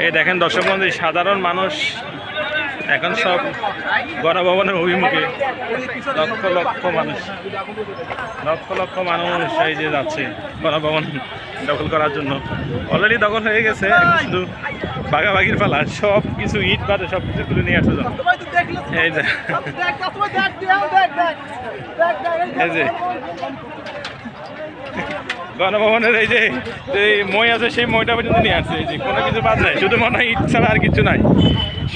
এই দেখেন দর্শক বন্ধু সাধারণ মানুষ এখন সব গণভবনের অভিমুখে লক্ষ লক্ষ মানুষ লক্ষ লক্ষ মানুষ এই যে যাচ্ছে গণভবন দখল করার জন্য। অলরেডি দখল হয়ে গেছে শুধু বাঘাবাগির পালা সব কিছু ইট বাদে সব কিছু তুলে নিয়ে আসছে এই যে। এই যে। গণভবনের এই যে মই আছে, সেই মইটা পর্যন্ত নিয়ে আসছে। এই যে, কোনো কিছু বাদ নাই। শুধু মনে হয় ইট ছাড়া আর কিছু নাই।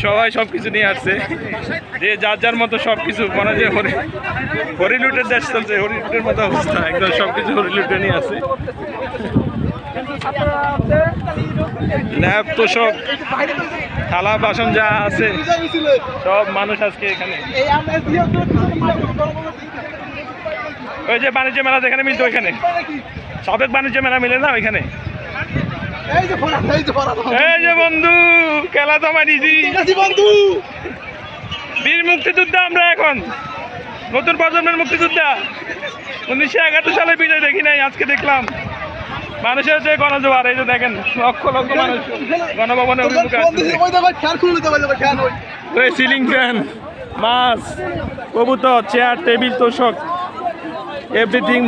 সবাই সব কিছু নিয়ে আসছে। যে যার যার মতো সব কিছু মনে হয় যে হরি হরিলুটের দেশ চলছে হরিলুটের মতো অবস্থা। একদম সব কিছু হরিলুটে নিয়ে আসছে। ল্যাব তো সব থালা, বাসন যা আছে, সব মানুষ আজকে এখানে। ওই যে বাণিজ্য মেলা যেখানে মিলতো ওইখানে। সাবেক বাণিজ্য মেলা মিলে না ওইখানে? এই যে বন্ধু খেলা তো দিছি বন্ধু। বীর মুক্তিযোদ্ধা আমরা এখন। নতুন প্রজন্মের মুক্তিযোদ্ধা। উনিশশো একাত্তর সালে বিজয় দেখি নাই আজকে দেখলাম। মানুষের যে গণজোয়ার এই যে দেখেন লক্ষ লক্ষ মানুষ গণভবনে সিলিং ফ্যান মাছ কবুতর চেয়ার টেবিল তোষক এভরিথিং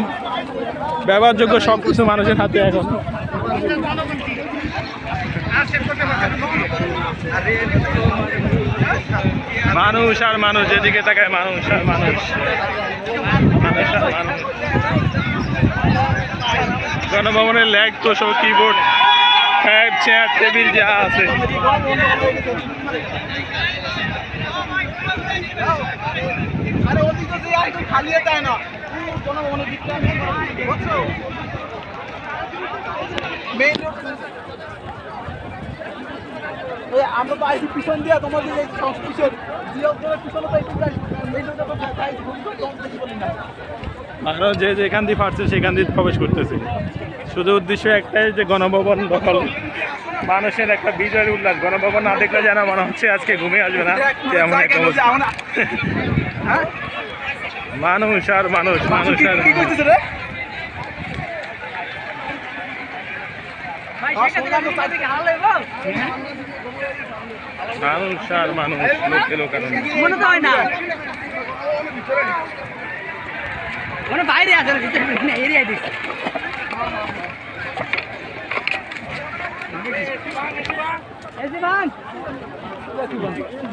ব্যবহারযোগ্য সব কিছু মানুষের হাতে এখন। মানুষ আর মানুষ, যেদিকে তাকায় মানুষ আর মানুষ। মানুষ আর মানুষ। গণভবনের ল্যাগ তোষক কিবোর্ড ফ্যাট চেয়ার টেবিল যা আছে। খালি দেয় না। আমরা তো আইসি পিছন দিয়া তোমাদের এই পিছনে বলি যে যেখান দিয়ে পারছে সেখান দিয়ে প্রবেশ করতেছে। শুধু উদ্দেশ্য একটাই যে গণভবন দখল। মানুষের একটা বিজয়ের উল্লাস। গণভবন না দেখলে যেন মনে হচ্ছে আজকে ঘুমিয়ে আসবে না। এমন একটা মানুষ আর মানুষ মানুষ আর কি মানুষ। আর মানুষ লোকে লোকারণ্য মনে তো হয় না। মানে বাইরে আছে এরিয়ায় দিচ্ছে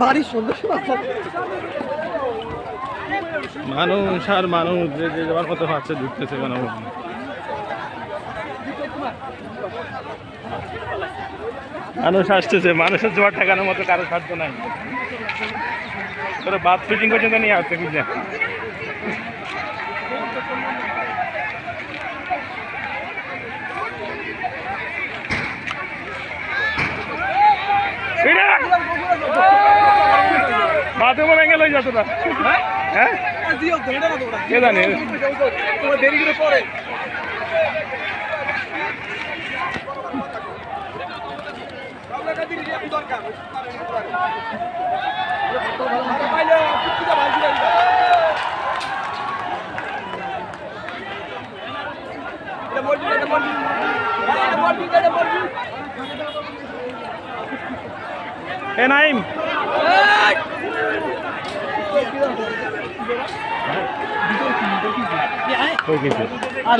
বাড়ির সদস্য মানুষ আর মানুষ, যে যে যাওয়ার কথা হচ্ছে, ঢুকতেছে কেন মানুষ আসতেছে, মানুষের জোয়ার ঠেকানোর মতো কারও সাধ্য নাই। বাথ ফিটিং পর্যন্ত নিয়ে আসছে বুঝলে? ভেঙে যাতো না। হ্যাঁ? তোমরা কে জানে? দেরি করে পরে এ নাইম। আর